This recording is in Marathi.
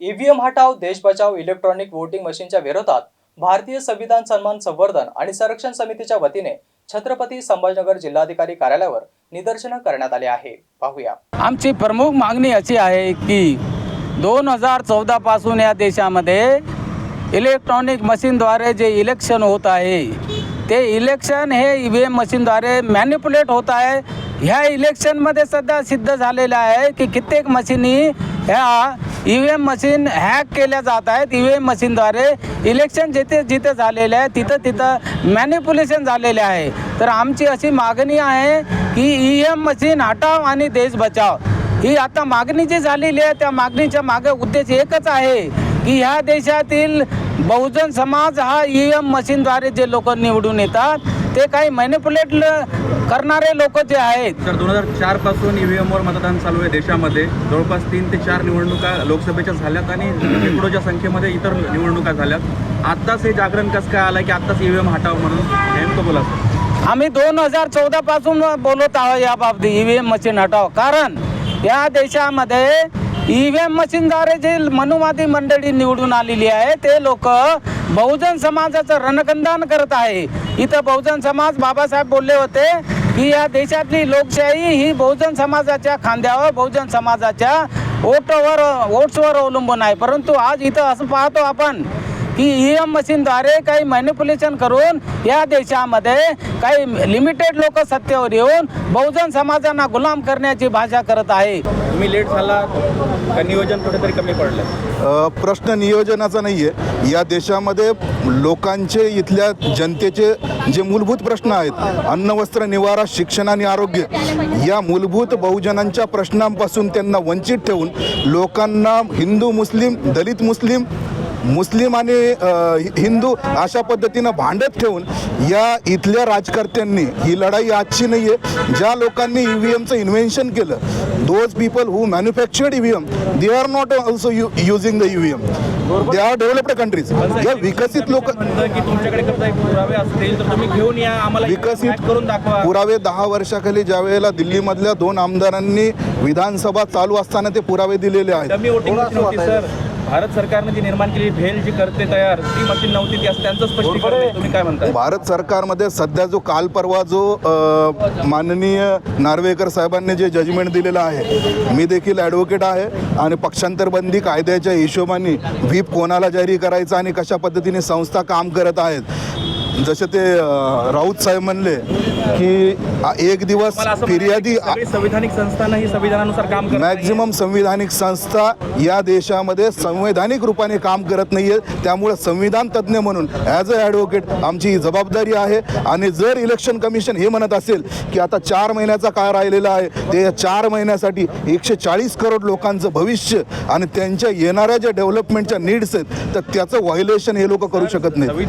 ईव्हीएम हटाव देश बचाव इलेक्ट्रॉनिक वोटिंग मशीनच्या विरोधात भारतीय संविधान सन्मान संवर्धन आणि संरक्षण समितीच्या वतीने छत्रपती संभाजीनगर जिल्हाधिकारी कार्यालयावर निदर्शनं करण्यात आले आहे. पाहूया. आमची प्रमुख मागणी अशी आहे की दोन हजार चौदापासून या देशामध्ये इलेक्ट्रॉनिक मशीनद्वारे जे इलेक्शन होत आहे ते इलेक्शन हे ई व्ही एम मशीनद्वारे मॅन्युपुलेट होत आहे. ह्या इलेक्शनमध्ये सध्या सिद्ध झालेलं आहे की कित्येक मशीनी ह्या E V M machine hack केल्या जात आहेत. ई व्ही एम मशीनद्वारे इलेक्शन जिथे जिथे झालेले आहे तिथं तिथं मॅन्युप्युलेशन झालेले आहे. तर आमची अशी मागणी आहे की ई एम मशीन हटाव आणि देश बचाव. ही आता मागणी जी झालेली आहे त्या मागणीच्या मागे उद्देश एकच आहे की ह्या देशातील बहुजन समाज हा ई एम मशीनद्वारे जे लोक निवडून येतात ते काही मॅनिपुलेट करणारे लोक जे आहेत. तर दोन हजार चारपासून ईव्हीएमवर मतदान चालू आहे देशामध्ये. जवळपास तीन ते चार निवडणुका लोकसभेच्या झाल्यात आणि शेकडोच्या संख्येमध्ये इतर निवडणुका झाल्यात. आत्ताच हे जागरण कसं काय आलं की आत्ताच ईव्हीएम हटावं म्हणून? नेमकं बोला आम्ही दोन हजार चौदा पासून बोलत आहोत या बाबतीत ई व्ही एम मशीन हटाव. कारण या देशामध्ये ई व्ही एम मशीनद्वारे जे मनुवादी मंडळी निवडून आलेली आहे ते लोक बहुजन समाजाचं रणकंदान करत आहे. इथं बहुजन समाज बाबासाहेब बोलले होते की या देशातली लोकशाही ही बहुजन समाजाच्या खांद्यावर बहुजन समाजाच्या वोटवर वोट्सवर अवलंबून आहे. परंतु आज इथं असं पाहतो आपण की ई एम मशीनद्वारे काही मॅनिप्युलेशन करून या देशामध्ये काही लिमिटेड लोक सत्तेवर येऊन बहुजन समाजांना गुलाम करण्याची भाषा करत आहे. तुम्ही लेट झाला का नियोजन कुठेतरी कमी पडलं प्रश्न नियोजनाचा नाही आहे या देशामध्ये लोकांचे इथल्या जनतेचे जे मूलभूत प्रश्न आहेत अन्न वस्त्र निवारा शिक्षण आणि आरोग्य या मूलभूत बहुजनांच्या प्रश्नांपासून त्यांना वंचित ठेवून लोकांना हिंदू मुस्लिम दलित मुस्लिम मुस्लिम आणि हिंदू अशा पद्धतीनं भांडत ठेवून या इथल्या राजकर्त्यांनी ही लढाई आजची नाही आहे ज्या लोकांनी ई व्ही एमचं इन्व्हेन्शन केलं those people who manufactured E V M they are not also using the E V M they are developed countries या विकसित लोक म्हणतं की तुमच्याकडे जर काही पुरावे असतील तर तुम्ही घेऊन या आम्हाला विकसित करून दाखवा. पुरावे दहा वर्षाखाली ज्या वेळेला दिल्लीमधल्या दोन आमदारांनी विधानसभा चालू असताना ते पुरावे दिलेले आहेत. भारत सरकारने जी निर्माण केली भेल जी करते तयार ती मशीन नव्हती ती असं त्यांचं स्पष्टीकरण आहे. तुम्ही काय म्हणता भारत सरकारमध्ये सध्या जो काल परवा जो अ, माननीय नार्वेकर साहेबांनी जे जजमेंट दिलेलं आहे मी देखील ॲडव्होकेट आहे आणि पक्षांतर बंदी कायद्याच्या हिशोबाने व्हीप कोणाला जारी करायचा आणि कशा पद्धतीने संस्था काम करत आहेत जसे ते राऊत साहेब म्हणले की एक दिवस फिर्यादी संविधानिक संस्थांना ही संविधानानुसार काम करत नाहीये. मॅक्झिमम संविधानिक संस्था या देशामध्ये संवैधानिक रूपाने काम करत नाही आहे त्यामुळे संविधान तज्ज्ञ म्हणून ॲज अ ॲडव्होकेट आमची ही जबाबदारी आहे. आणि जर इलेक्शन कमिशन हे म्हणत असेल की आता चार महिन्याचा काळ राहिलेला आहे ते या चार महिन्यासाठी एकशे चाळीस करोड लोकांचं भविष्य आणि त्यांच्या येणाऱ्या ज्या डेव्हलपमेंटच्या नीड्स आहेत तर त्याचं व्हायलेशन हे लोक करू शकत नाहीत.